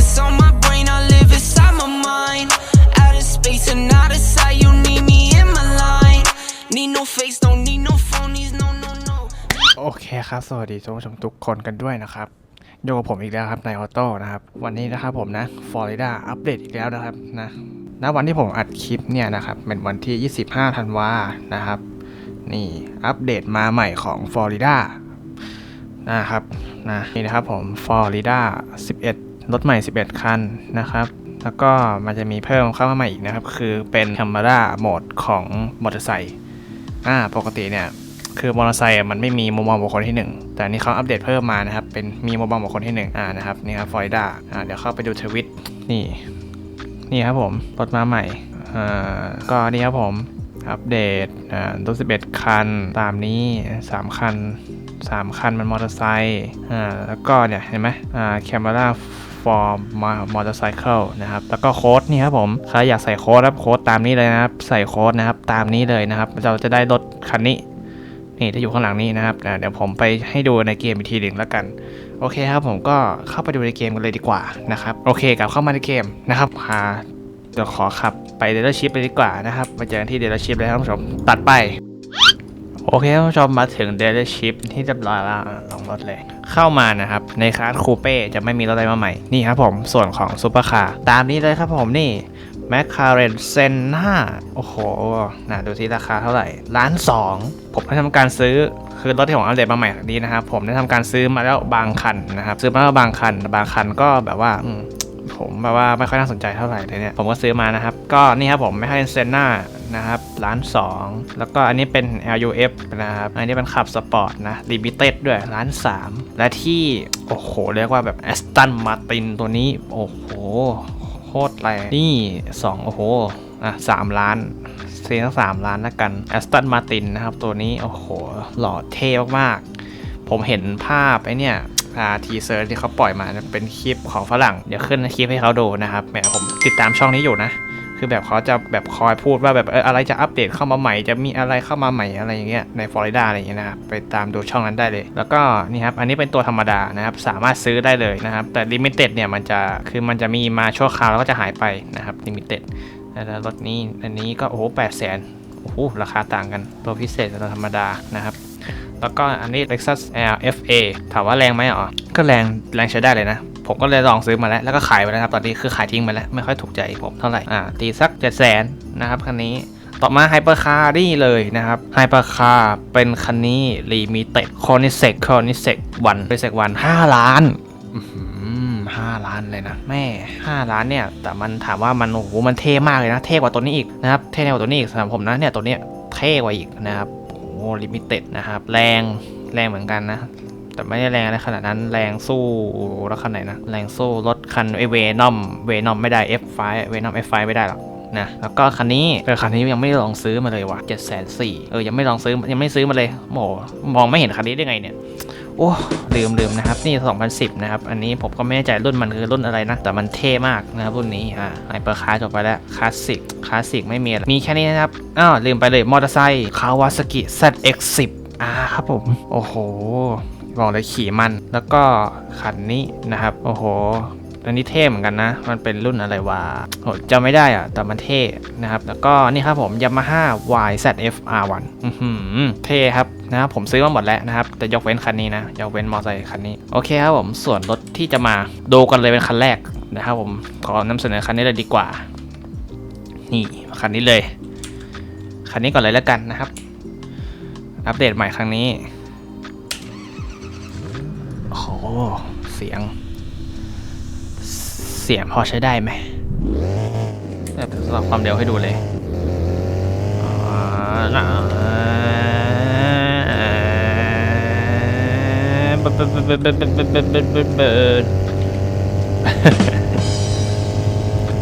what's on my brain. I live inside my mind. Out of space and out of sight. You need me in my line. Need no face, don't need no phonies. No, no, no. โอเคครับ สวัสดีท่านผู้ชมทุกคนกันด้วยนะครับอยู่กับผมอีกแล้วครับในออโต้นะครับ วันนี้นะครับผมนะฟลอริดาอัปเดตอีกแล้วนะครับนะณวันที่ผมอัดคลิปเนี่ยนะครับ เป็นวันที่ 25 ธันวานะครับ นี่อัปเดตมาใหม่ของฟลอริดานะครับนะนี่นะครับผมฟลอริดา11 รถใหม่ 11 คันนะครับ แล้วก็มันจะมีเพิ่มเข้ามาใหม่อีกนะครับ คือเป็น Camera โหมดของมอเตอร์ไซค์อ่าปกติเนี่ยคือมอเตอร์ไซค์มันไม่มีมุมมองบุคคลที่ 1 แต่นนี้เขาอัปเดตเพิ่มมานะครับ เป็นมีมุมมองบุคคลที่1อ่านะครับนี่ครับฟลอริดาอ่าเดี๋ยวเข้าไปดูทวิตนี่ นี่ครับผมรถมาใหม่อ่าก็นี่ครับผมอัปเดตอ่ารถ11 คันตามนี้ 3 คัน 3 คันมันมอเตอร์ไซค์อ่าแล้วก็เนี่ยเห็นไหมอ่า camera for motorcycle นะครับ แล้วก็โค้ดนี่ครับผม ใครอยากใส่โค้ดครับโค้ดตามนี้เลยนะครับ ใส่โค้ดนะครับตามนี้เลยนะครับ เราจะได้รถคันนี้ นี่ที่อยู่ข้างหลังนี้นะครับ เดี๋ยวผมไปให้ดูในเกมอีกทีหนึ่งแล้วกัน โอเคครับผมก็เข้าไปดูในเกมกันเลยดีกว่านะครับ โอเคกลับเข้ามาในเกมนะครับพาเดี๋ยวขอขับไปเดลชิพเลยดีกว่านะครับ มาเจอกันที่เดลชิพเลยครับท่านผู้ชม ตัดไป โอเคท่านผู้ชมมาถึงเดลชิพที่เรียบร้อยแล้วลองรถเลย เข้ามานะครับ ในคลาสคูเป้จะไม่มีรถอะไรมาใหม่ นี่ครับผมส่วนของซูเปอร์คาร์ตามนี้เลยครับผมนี่แมคคาเรนเซนห้าโอ้โหนะดูที่ราคาเท่าไหร่ล้านสองผมได้ทำการซื้อคือรถที่ผมอัปเดตมาใหม่นี้นะครับ ผมได้ทำการซื้อมาแล้วบางคันนะครับ ซื้อมาแล้วบางคัน บางคันก็แบบว่าผมแบบว่าไม่ค่อยน่าสนใจเท่าไหร่เลยเนี่ย ผมก็ซื้อมานะครับ ก็นี่ครับผมไม่ให้เซนนา นะครับล้านสองแล้วก็อันนี้เป็น LUF นะครับ อันนี้เป็นขับสปอร์ตนะลิมิเต็ดด้วยล้านสามและที่โอ้โห เรียกว่าแบบแอสตันมาตินตัวนี้ โอ้โห โคตรแรงนี่สองโอ้โห อะสามล้านเซีทั้งสามล้านแล้วกันแอสตันมาตินนะครับ ตัวนี้ โอ้โห หล่อเท่มากๆ ผมเห็นภาพไอ้เนี่ยทีเซอร์ที่เขาปล่อยมาเป็นคลิปของฝรั่ง เดี๋ยวขึ้นคลิปให้เขาดูนะครับแหมผมติดตามช่องนี้อยู่นะ คือแบบเขาจะแบบคอยพูดว่าแบบเอออะไรจะอัปเดตเข้ามาใหม่ จะมีอะไรเข้ามาใหม่อะไรอย่างเงี้ยในฟลอริดาอะไรอย่างเงี้ยนะครับไปตามดูช่องนั้นได้เลย แล้วก็นี่ครับอันนี้เป็นตัวธรรมดานะครับสามารถซื้อได้เลยนะครับแต่ลิมิเต็ดเนี่ยมันจะคือมันจะมีมาชั่วคราวแล้วก็จะหายไปนะครับลิมิเต็ดแล้วรถนี้อันนี้ก็โอ้โหแปดแสนโอ้โหราคาต่างกันตัวพิเศษกับตัวธรรมดานะครับแล้วก็อันนี้ Lexus LFA ถามว่าแรงไหมอ๋อก็แรงแรงใช้ได้เลยนะ ผมก็เลยลองซื้อมาแล้วแล้วก็ขายไปแล้วครับตอนนี้คือขายทิ้งไปแล้วไม่ค่อยถูกใจผมเท่าไหร่อ่าตีสัก7 0 0 0 0นนะครับคันนี้ต่อมาไฮเปอร์คาร์นี่เลยนะครับไฮเปอร์คาร์เป็นคันนี้รีมิเต็ดคอนิเซกคอนิเซกวันคอนิเซกวัน5ล้านอื้อหือห้าล้านเลยนะแม่5ล้านเนี่ย แต่มันถามว่ามันโอ้โหมันเท่มากเลยนะ เท่กว่าตัวนี้อีกนะครับเท่กว่าตัวนี้อีกสำหรับผมนะเนี่ยตัวเนี้ยเท่กว่าอีกนะครับโอ้ลิมิเต็ดนะครับ แรงแรงเหมือนกันนะ แต่ไม่ได้แรงอะไรขนาดนั้นแรงสู้รถคันไหนนะ แรงสู้รถคันไอเวนอมเวนอมไม่ได้ F5 เวนอม F5 ไม่ได้หรอกนะแล้วก็คันนี้เออคันนี้ยังไม่ลองซื้อมาเลยว่ะเจ็ดแสนสี่เออยังไม่ลองซื้อยังไม่ซื้อมาเลยโอ้โหมองไม่เห็นคันนี้ได้ไงเนี่ยโอ้ลืมลืมนะครับ นี่ 2010 นะครับ อันนี้ผมก็ไม่แน่ใจรุ่นมันคือรุ่นอะไรนะ แต่มันเท่มากนะครับรุ่นนี้อ่าไฮเปอร์คาร์จบไปแล้วคลาสสิกคลาสสิกไม่มีมีแค่นี้นะครับอ้าวลืมไปเลยมอเตอร์ไซค์คาวาซากิ ZX10 อ่าครับผม โอ้โห บอกเลยขี่มัน แล้วก็คันนี้นะครับ โอ้โหอันนี้เท่เหมือนกันนะ มันเป็นรุ่นอะไรวะโหจำไม่ได้อะแต่มันเท่นะครับ แล้วก็นี่ครับผม Yamaha YZF R1 อือหือเท่ครับนะครับผมซื้อมาหมดแล้วนะครับ แต่ยกเว้นคันนี้นะ ยกเว้นมอเตอร์ไซค์คันนี้ โอเคครับผม ส่วนรถที่จะมาดูกันเลยเป็นคันแรกนะครับผม ขอนำเสนอคันนี้เลยดีกว่า นี่คันนี้เลย คันนี้ก่อนเลยแล้วกันนะครับ อัปเดตใหม่ครั้งนี้ โอ้โห เสียง เสียงพอใช้ได้ไหมแต่สำหรับความเร็วให้ดูเลย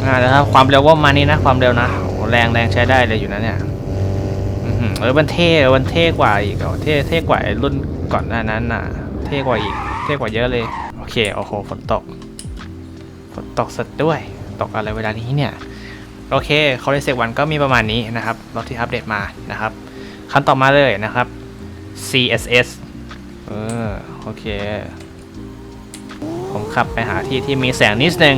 อะแล้วครับความเร็วว่ามานี่นะ ความเร็วนะแรงแรงใช้ได้เลยอยู่นะเนี่ยเออมันเท่มันเท่กว่าอีกเท่เท่กว่ารุ่นก่อนหน้านั้นน่ะ เท่กว่าอีก เท่กว่าเยอะเลย โอเค โอ้โห ฝนตก ฝนตกสดด้วย ตกอะไรเวลานี้เนี่ย โอเคคอร์เซกวันก็มีประมาณนี้นะครับ รถที่อัปเดตมานะครับคันต่อมาเลยนะครับ CSS เออ โอเค ผมขับไปหาที่ที่มีแสงนิดนึง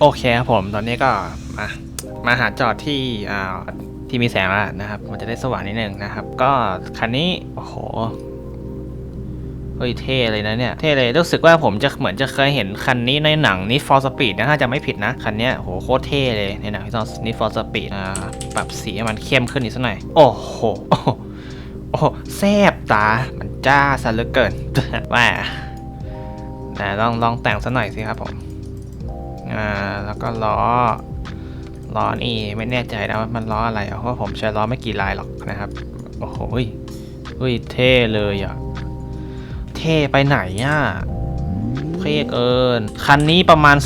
โอเคครับผม ตอนนี้ก็มา มาหาจอดที่อ่าที่มีแสงแล้วนะครับ มันจะได้สว่างนิดนึงนะครับ ก็คันนี้ โอ้โห เฮ้ยเท่เลยนะเนี่ย เท่เลยรู้สึกว่าผมจะเหมือนจะเคยเห็นคันนี้ในหนัง Need for Speed นะถ้าจะไม่ผิดนะ คันนี้โหโคตรเท่เลยในหนังที่ตอน Need for Speed อ่าปรับสีให้มันเข้มขึ้นอีกสักหน่อย โอ้โหโอ้โหโอ้โหแซบตา มันจ้าซะเหลือเกินว่าแต่ลองลองแต่งสักหน่อยสิครับผมอ่าแล้วก็ล้อล้อนี่ไม่แน่ใจนะว่ามันล้ออะไรเพราะผมใช้ล้อไม่กี่ลายหรอกนะครับ โอ้โหเฮ้ยเท่เลยอะ ไปไหนอะเท่เกิน คันนี้ประมาณ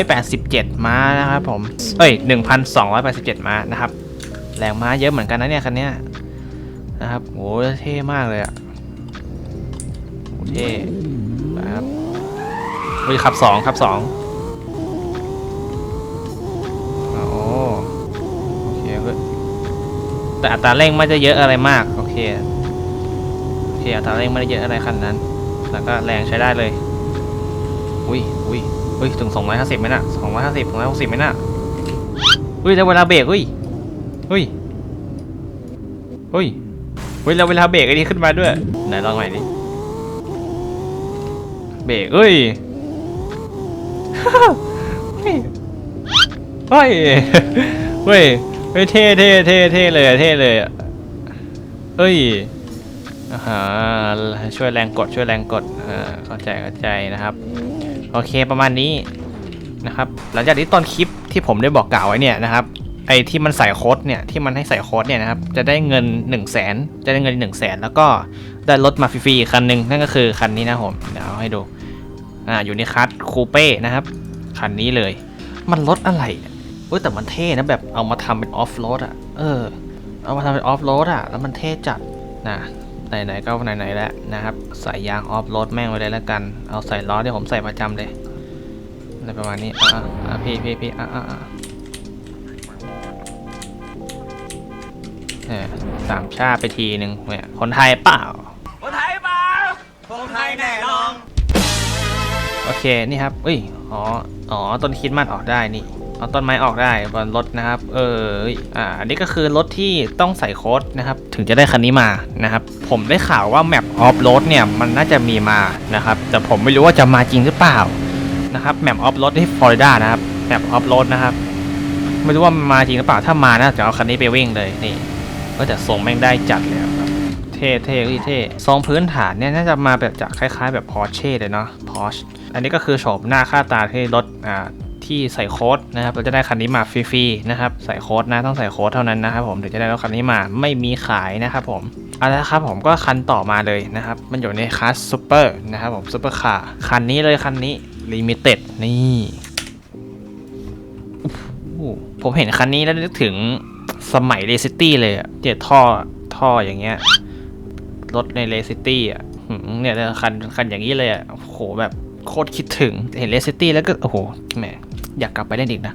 287 ม้านะครับผม เอ้ย 1,287 ม้านะครับ แรงม้าเยอะเหมือนกันนะเนี่ยคันเนี้ยนะครับโหเท่มากเลยอะโหเท่ครับเฮ้ยขับสองขับสองโอ้โอเคแต่อัตราเร่งไม่ได้เยอะอะไรมาก โอเค เคอัตราเร่งไม่ได้เยอะอะไรขนาดนั้น แล้วก็แรงใช้ได้เลย อุ้ยอุ้ยอุ้ยถึง 250ไหมน่ะ 250 260ไหมน่ะอุ้ยแล้วเวลาเบรกอุ้ยอุ้ยอุ้ยอุ้ยแล้วเวลาเบรกไอ้นี่ขึ้นมาด้วย ไหนลองใหม่ดิ เบรกเอ้ยเฮ้ยเฮ้ยเฮ้ยเฮ้ยเท่เท่เท่เท่เลยเท่เลยเอ้ย อ่าช่วยแรงกดช่วยแรงกดอ่าเข้าใจเข้าใจนะครับโอเคประมาณนี้นะครับหลังจากที่ตอนคลิปที่ผมได้บอกกล่าวไว้เนี่ยนะครับไอ้ที่มันใส่โค้ดเนี่ยที่มันให้ใส่โค้ดเนี่ยนะครับจะได้เงิน 1 0 0 0 0แสนจะได้เงิน 1 0 0 0 0แสนแล้วก็ได้รถมาฟรีๆคันหนึ่งนั่นก็คือคันนี้นะผมเดี๋ยวเอาให้ดูอ่าอยู่ในคัสคูเป้นะครับคันนี้เลย มันรถอะไรเนี่ยเว้ยแต่มันเท่นะแบบเอามาทำเป็นออฟโรดอะเออเอามาทำเป็นออฟโรดอะแล้วมันเท่จัดนะ ไหนๆก็ไหนๆแล้วนะครับ ใส่ยางออฟโรดแม่งไว้เลยแล้วกัน เอาใส่ล้อที่ผมใส่ประจำเลยอะไรประมาณนี้อะอะพี่พี่พี่อะอะอะเออสามชาติไปทีหนึ่งเนี่ยคนไทยเปล่า คนไทยเปล่า คนไทยแน่นอนโอเค นี่ครับเอ้ย อ๋อ อ๋อ ต้นคริดมันออกได้นี่ เอาต้นไม้ออกได้บนรถนะครับ เอออ่าอันนี้ก็คือรถที่ต้องใส่โค้ดนะครับ ถึงจะได้คันนี้มานะครับ ผมได้ข่าวว่าแมปออฟโรดเนี่ยมันน่าจะมีมานะครับ แต่ผมไม่รู้ว่าจะมาจริงหรือเปล่านะครับแมปออฟโรดที่ฟลอริดานะครับแมปออฟโรดนะครับไม่รู้ว่ามาจริงหรือเปล่าถ้ามานะจะเอาคันนี้ไปวิ่งเลยนี่ก็แต่ทรงแม่งได้จัดเลยครับเท่เท่เฮ้ยเท่ทรงพื้นฐานเนี่ยน่าจะมาแบบจากคล้าย ๆ แบบ Porsche เลยเนาะ Porsche อันนี้ก็คือโฉมหน้าค่าตาที่รถอ่า ที่ใส่โค้ดนะครับเราจะได้คันนี้มาฟรีๆนะครับใส่โค้ดนะต้องใส่โค้ดเท่านั้นนะครับผมถึงจะได้รถคันนี้มาไม่มีขายนะครับผมเอาละครับผมก็คันต่อมาเลยนะครับมันอยู่ในคลาสซูเปอร์นะครับผมซูเปอร์คาร์คันนี้เลยคันนี้ลิมิเต็ดนี่ผมเห็นคันนี้แล้วนึกถึงสมัยเรซิตี้เลยอะเจ็ดท่อท่ออย่างเงี้ยรถในเลซิตี้อะเนี่ยคันคันอย่างนี้เลยอะโหแบบโคตรคิดถึงเห็นเลซิตี้แล้วก็ โอ้โหแหม อยากกลับไปเล่นอีกนะ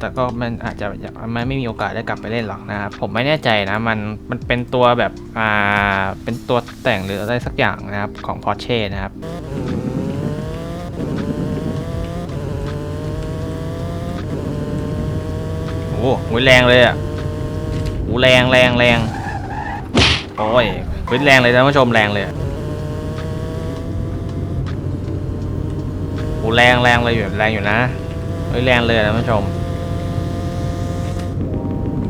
แต่ก็มันอาจจะมันไม่มีโอกาสได้กลับไปเล่นหรอกนะครับผมไม่แน่ใจนะมันมันเป็นตัวแบบอ่าเป็นตัวแต่งหรืออะไรสักอย่างนะครับของ Porsche นะครับโอ้โหแรงเลยอะโอ้แรงแรงแรงโอ้ยพื้นแรงเลยท่านผู้ชมแรงเลยโอ้แรงแรงเลยอยู่แรงอยู่นะ ฮ้ยแรงเลยอะท่านผู้ชม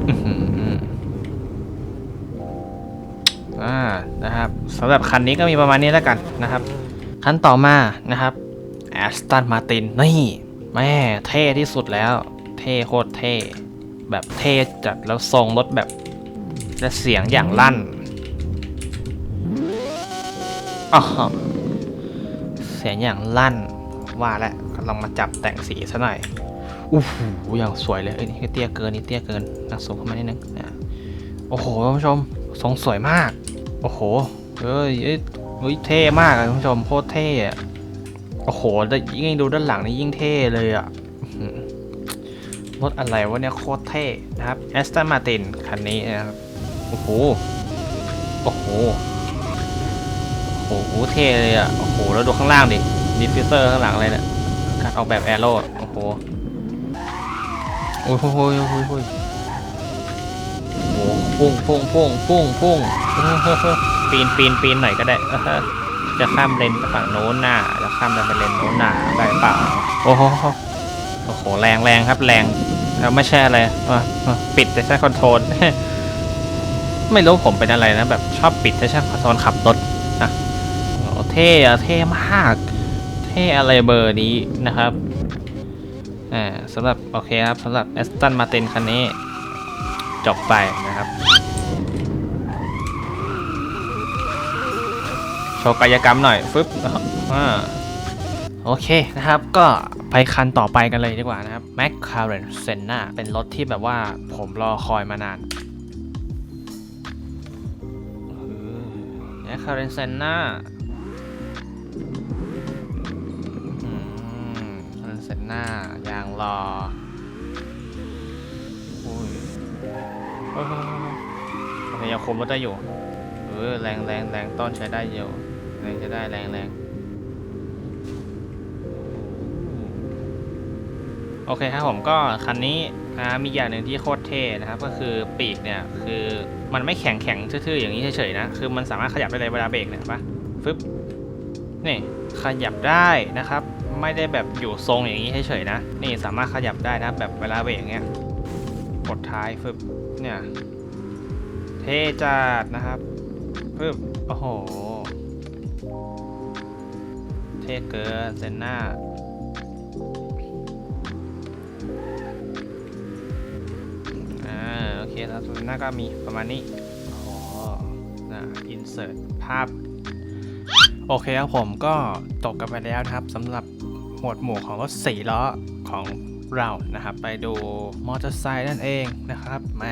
อือหืออ่านะครับสำหรับคันนี้ก็มีประมาณนี้แล้วกันนะครับ คันต่อมานะครับแอสตันมาตินนี่แม่เท่ที่สุดแล้ว เท่โคตรเท่ แบบเท่จัดแล้วทรงรถแบบและเสียงอย่างลั่นอ๋อเสียงอย่างลั่นว่าแล้ว ลองมาจับแต่งสีซะหน่อยอู้หูอย่างสวยเลยเอ้ยนี่เตี้ยเกินนี่เตี้ยเกินนักสูงเข้ามานิดนึงนะโอ้โหท่านผู้ชมทรงสวยมาก โอ้โหเอ้ยเอ้ยเฮ้ยเท่มากอะท่านผู้ชมโคตรเท่อะโอ้โหแล้วยิ่งดูด้านหลังนี่ยิ่งเท่เลยอะรถอะไรวะเนี่ยโคตรเท่นะครับ Aston Martin คันนี้นะครับโอ้โหโอ้โหโอ้โหเท่เลยอะโอ้โหแล้วดูข้างล่างดิดิฟฟิวเซอร์ข้างหลังอะไรเนี่ย การออกแบบแอโร่โอ้โหโอ้ยโอ้ยโอ้ยโอ้ยโอ้ยโอ้โหพุ่งพุ่งพุ่งพุ่งพุ่งเออเฮ้อเฮ้อปีนปีนปีนหน่อยก็ได้ จะข้ามเลนไปฝั่งโน้นหน้าจะข้ามเลนไปเลนโน้นหน้าได้เปล่าโอ้โหโอ้โหแรงแรงครับแรงแล้วไม่ใช่อะไรปิดแต่ใช้คอนโทรลไม่รู้ผมเป็นอะไรนะแบบชอบปิดแต่ใช้คอนโทรลขับรถนะเท่อะเท่มาก เท่อะไรเบอร์นี้นะครับ อ่าสำหรับ โอเคครับสำหรับ Aston Martin คันนี้จบไปนะครับ โชว์กายกรรมหน่อย ฟึบอ่าโอเคนะครับ ก็ไปคันต่อไปกันเลยดีกว่านะครับ McLaren Senna เป็นรถที่แบบว่าผมรอคอยมานาน McLaren Senna McLaren Senna ยางรออุ้ยเฮ้ยโอเคยังคุมรถได้อยู่ เออแรงแรงแรงต้นใช้ได้อยู่แรงใช้ได้แรงแรงโอเคครับผมก็คันนี้นะมีอย่างหนึ่งที่โคตรเท่นะครับ ก็คือปีกเนี่ยคือมันไม่แข็งแข็งทื่อๆอย่างนี้เฉยๆนะคือมันสามารถขยับได้เลยเวลาเบรกเนี่ยปะฟึบนี่ขยับได้นะครับ ไม่ได้แบบอยู่ทรงอย่างนี้เฉยๆนะ นี่สามารถขยับได้นะ แบบเวลาเบรกเงี้ยกดท้ายฟึบเนี่ย เทจัดนะครับปึ๊บโอ้โห เทเกินเซนหน้าอ่าโอเคแล้วเซนหน้าก็มีประมาณนี้โอ้โหนะอินเสิร์ตภาพ โอเคครับผมก็จบกันไปแล้วนะครับสำหรับ หมวดหมู่ของรถสี่ล้อของเรานะครับ ไปดูมอเตอร์ไซค์นั่นเองนะครับแหม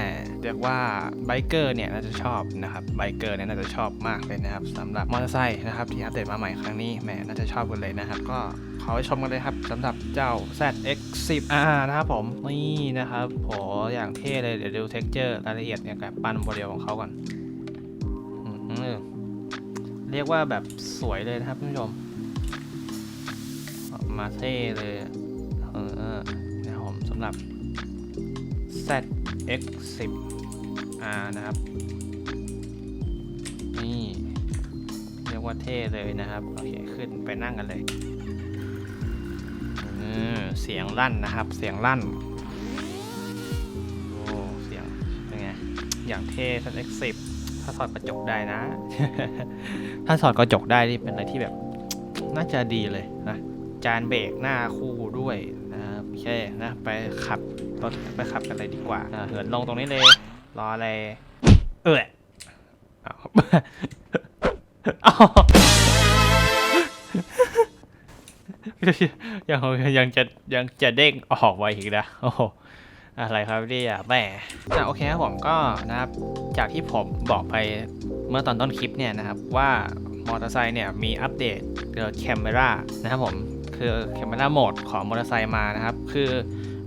เรียกว่าไบเกอร์เนี่ยน่าจะชอบนะครับไบเกอร์เนี่ยน่าจะชอบมากเลยนะครับสำหรับมอเตอร์ไซค์นะครับที่อัปเดตมาใหม่ครั้งนี้แหมน่าจะชอบกันเลยนะครับ ก็ขอไปชมกันเลยครับสำหรับเจ้า ZX10R นะครับผมนี่นะครับโหอย่างเท่เลยเดี๋ยวดูเท็กเจอร์รายละเอียดเนี่ยกับปั้นโมเดลของเขาก่อนอเรียกว่าแบบสวยเลยนะครับท่านผู้ชม มาเท่เลย เออนะผมสำหรับ ZX10 R นะครับ นี่เรียกว่าเท่เลยนะครับ โอเค ขึ้นไปนั่งกันเลยเสียงลั่นนะครับ เสียงลั่น โอ้ เสียง เป็นไง อย่างเท่ ZX10 ถ้าถอดกระจกได้นะ ถ้าถอดกระจกได้นี่เป็นอะไรที่แบบน่าจะดีเลย จานเบรกหน้าคู่ด้วยนะครับโอเคนะไปขับรถไปขับกันเลยดีกว่าอะเหินลงตรงนี้เลยรออะไรเอออ้าวอ้าวยังยังจะยังจะเด้งออกไว้อีกนะโอ้โหอะไรครับเนี่ยแหมอะโอเคครับผมก็นะครับ จากที่ผมบอกไปเมื่อตอนต้นคลิปเนี่ยนะครับว่ามอเตอร์ไซค์เนี่ยมีอัปเดตเกี่ยวกับแคมเมรานะครับผม คือแคมเมราโหมดของมอเตอร์ไซค์มานะครับ คือ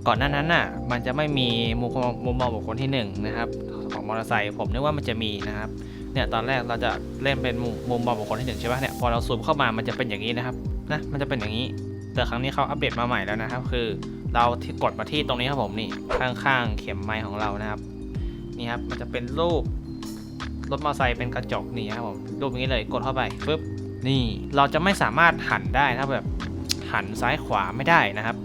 ก่อนหน้านั้นน่ะมันจะไม่มีมุมมุมมองบุคคลที่หนึ่งนะครับของมอเตอร์ไซค์ผมนึกว่ามันจะมีนะครับเนี่ยตอนแรกเราจะเล่นเป็นมุมมุมมองบุคคลที่หนึ่งใช่ปะเนี่ยพอเราซูมเข้ามามันจะเป็นอย่างนี้นะครับนะมันจะเป็นอย่างนี้ แต่ครั้งนี้เขาอัปเดตมาใหม่แล้วนะครับ คือเราที่กดมาที่ตรงนี้ครับผมนี่ข้างๆ เข็มไม้ของเรานะครับนี่ครับมันจะเป็นรูปรถมอเตอร์ไซค์เป็นกระจกนี่ครับผมรูปอย่างนี้เลยกดเข้าไปปึ๊บนี่เราจะไม่สามารถหันได้นะแบบ หันซ้ายขวาไม่ได้นะครับ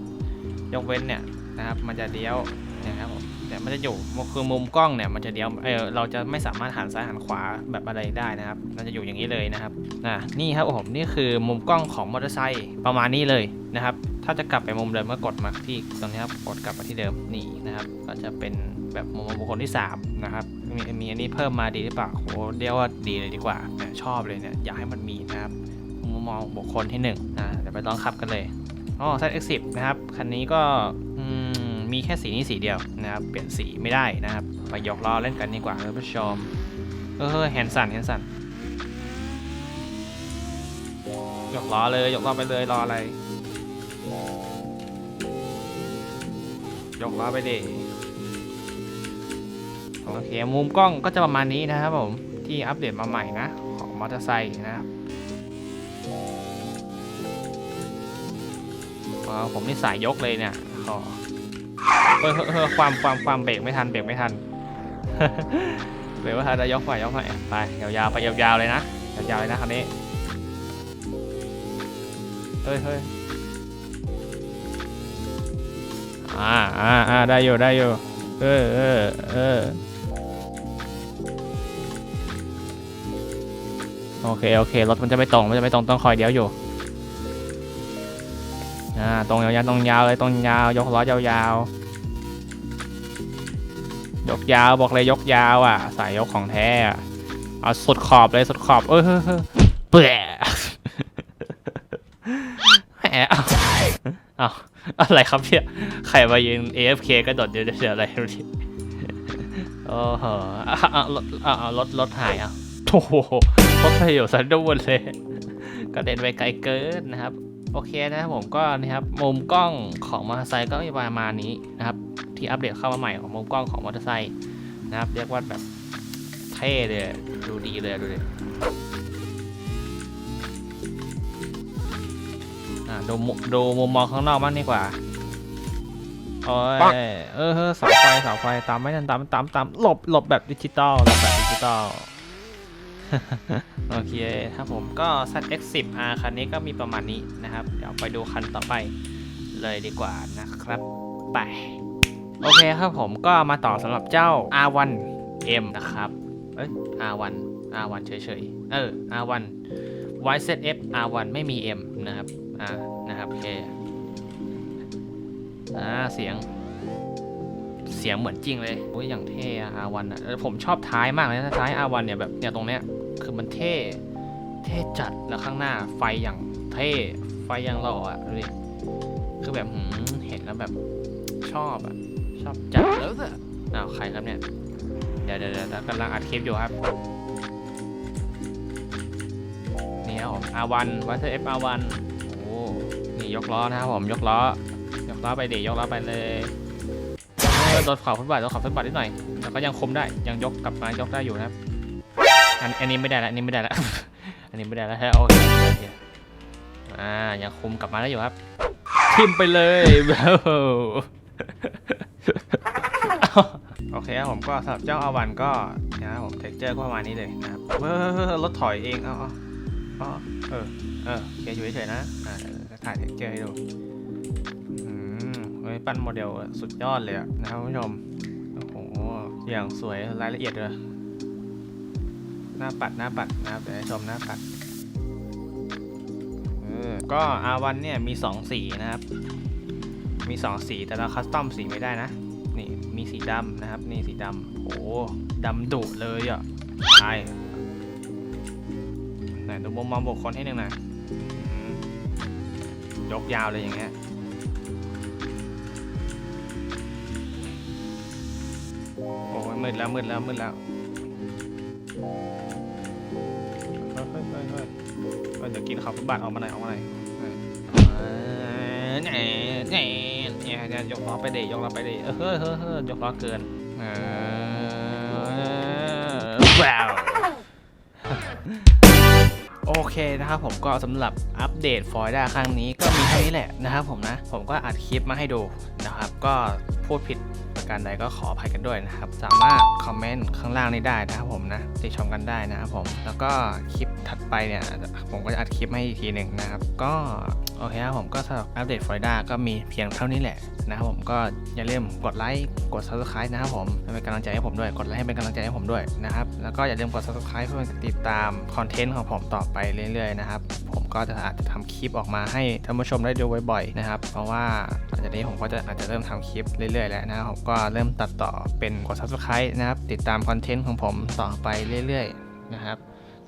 ยกเว้นเนี่ยนะครับ มันจะเลี้ยวเนี่ยครับผมเนี่มันจะอยู่คือมุมกล้องเนี่ยมันจะเลี้ยวเออเราจะไม่สามารถหันซ้ายหันขวาแบบอะไรได้นะครับมันจะอยู่อย่างนี้เลยนะครับอ่านี่ครับผมนี่คือมุมกล้องของมอเตอร์ไซค์ประมาณนี้เลยนะครับ ถ้าจะกลับไปมุมเดิมก็กดมาที่ตรงนี้ครับกดกลับมาที่เดิมนี่นะครับ ก็จะเป็นแบบมุมบุคคลที่สามนะครับมีมีอันนี้เพิ่มมาดีหรือเปล่าโหเรียกว่าดีเลยดีกว่าเนี่ยชอบเลยเนี่ยอยากให้มันมีนะครับ มุมมองบุคคลที่หนึ่งนะเดี๋ยวไปลองขับกันเลยอ๋อ ZX10 นะครับ คันนี้ก็มมีแค่สีนี้สีเดียวนะครับ เปลี่ยนสีไม่ได้นะครับ ไปยกล้อเล่นกันดีกว่าท่านผู้ชมเออแฮนสันแฮนสันยกล้อเลยยกล้อไปเลยรออะไร ยกล้อไปดิโอเคมุมกล้องก็จะประมาณนี้นะครับผมที่อัปเดตมาใหม่นะ ของมอเตอร์ไซค์นะครับ อ๋อผมนี่สายยกเลยเนี่ยอ๋อเฮ้ยเฮ้ยเฮ้ยความความความเบรกไม่ทันเบรกไม่ทันเบรกไม่ทันจะยกไปยกไปไปยาวๆไปยาวๆเลยนะยาวๆเลยนะคันนี้เฮ้ยเฮ้ยอ่าอ่าอ่าได้อยู่ได้อยู่เออเออเออโอเคโอเครถมันจะไม่ตรงมันจะไม่ตรงต้องคอยเดี๋ยวอยู่ อ่าตรงยาวๆตรงยาวเลยตรงยาวยกล้อยาวๆยกยาวบอกเลยยกยาวอะ สายยกของแท้อะเอาสุดขอบเลยสุดขอบเออเฮ้ยเปื่แหมเอาอาอะไรครับเนี่ยใครมายืน AFK กระโดดเดี๋ยวเดี๋ยวอะไรเนี่โอ้โหอะอะรถอะอะรถรถหายอะโอ้โหรถไปอยู่สันดวนเลยกระเด็นไปไกลเกินนะครับ โอเคนะครับผมก็นะครับมุมกล้องของมอเตอร์ไซค์ก็มีประมาณนี้นะครับ ที่อัปเดตเข้ามาใหม่ของมุมกล้องของมอเตอร์ไซค์นะครับ เรียกว่าแบบเท่เลยดูดีเลยดูดิอ่าดูมุดูมุมมองข้างนอกบ้างดีกว่าโอ้ยเออเออเสาไฟเสาไฟตามไม่ทันตามตามตามหลบหลบแบบดิจิตอลหลบแบบดิจิตอล โอเคครับผมก็ ZX10R คันนี้ก็มีประมาณนี้นะครับ เดี๋ยวไปดูคันต่อไปเลยดีกว่านะครับไปโอเคครับผมก็มาต่อสำหรับเจ้า R1M นะครับเอ้ย R1 R1 เฉยๆ เออ R1 YZF R1 ไม่มี M นะครับ อ่า นะครับโอเคอ่าเสียง เสียงเหมือนจริงเลยโอ้ยอย่างเท่อะ R1 อะผมชอบท้ายมากเลยนะท้าย R1 เนี่ยแบบเนี่ยตรงเนี้ย คือมันเท่ เท่จัดแล้วข้างหน้าไฟอย่างเท่ ไฟอย่างหล่ออะดูดิคือแบบเห็นแล้วแบบชอบอะชอบจัดแล้วอะอ้าวใครครับเนี่ย เดี๋ยวเดี๋ยวเดี๋ยวกำลังอัดคลิปอยู่ครับนี่ครับผม R1 w a t e r F R1 โอ้นี่ยกล้อนะครับผมยกล้อยกล้อไปเดิยวยกล้อไปเลยเออโดนขอบฟุตบาทโดนขอบฟุตบาทนิดหน่อยแต่ก็ยังคมได้ยังยกกลับมายกได้อยู่นะครับ อันอันนี้ไม่ได้แล้วอันนี้ไม่ได้แล้วอันนี้ไม่ได้แล้วฮะโอเคโอเคอ่ายังคุมกลับมาได้อยู่ครับ ทิมไปเลยโอเคครับผมก็สำหรับเจ้าอาวันก็นะครับผมเท็กเจอร์ก็ประมาณนี้เลยนะครับเฮ้ยรถถอยเองเอาเอาเอาเออเออโอเคอยู่เฉยๆนะอ่าเดี๋ยวถ่ายเท็กเจอร์ให้ดูอืมเฮ้ยปั้นโมเดลสุดยอดเลยอะนะครับคุณผู้ชมโอ้โหอย่างสวยรายละเอียดเลย หน้าปัดหน้าปัดนะครับเดี๋ยวให้ชมหน้าปัดเออก็ R1 เนี่ยมี 2 สีนะครับ มี 2 สีแต่เราคัสตอมสีไม่ได้นะ นี่มีสีดำนะครับ นี่สีดำโอ้ดำดุเลยอะใช่ไหนดูมุมมองบุคคลให้หนึ่งนะอืมยกยาวเลยอย่างเงี้ยโอ้ยมืดแล้วมืดแล้วมืดแล้ว กินข้าวฟุตบาทออกมาหน่อยออกมาหน่อยเฮ้ยเอ้ยแหน่แหน่เนี่ยเนี่ยยกล้อไปเดยยกล้อไปเดยเฮ้ยเฮ้ยเฮ้ยยกล้อเกินเออว้าวโอเคนะครับผมก็สำหรับอัปเดตฟอยด้าครั้งนี้ก็มีเท่านี้แหละนะครับผมนะ ผมก็อัดคลิปมาให้ดูนะครับ ก็พูดผิด การใดก็ขออภัยกันด้วยนะครับ สามารถคอมเมนต์ข้างล่างนี้ได้นะครับผมนะติชมกันได้นะครับผมแล้วก็คลิปถัดไปเนี่ยผมก็จะอัดคลิปให้อีกทีหนึ่งนะครับ ก็โอเคครับผมก็สำหรับอัปเดตฟลอยด้าก็มีเพียงเท่านี้แหละ นะครับผมก็อย่าลืมกดไลค์กด subscribe นะครับผมให้เป็นกำลังใจให้ผมด้วยกดไลค์ให้เป็นกำลังใจให้ผมด้วยนะครับแล้วก็อย่าลืมกด subscribe เพื่อติดตามคอนเทนต์ของผมต่อไปเรื่อยๆนะครับผมก็จะอาจจะทำคลิปออกมาให้ท่านผู้ชมได้ดูบ่อยๆนะครับเพราะว่าหลังจากนี้ผมก็จะอาจจะเริ่มทำคลิปเรื่อยๆแล้วนะครับผมก็เริ่มตัดต่อเป็นกด subscribe นะครับติดตามคอนเทนต์ของผมต่อไปเรื่อยๆนะครับ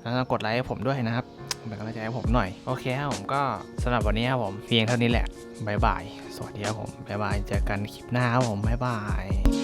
แล้วก็กดไลค์ให้ผมด้วยนะครับ เป็นกำลังใจให้ผมหน่อย โอเคครับผมก็สำหรับวันนี้ครับผมเพียงเท่านี้แหละบายบาย สวัสดีครับผมบายบายเจอกันคลิปหน้าครับผมบายบาย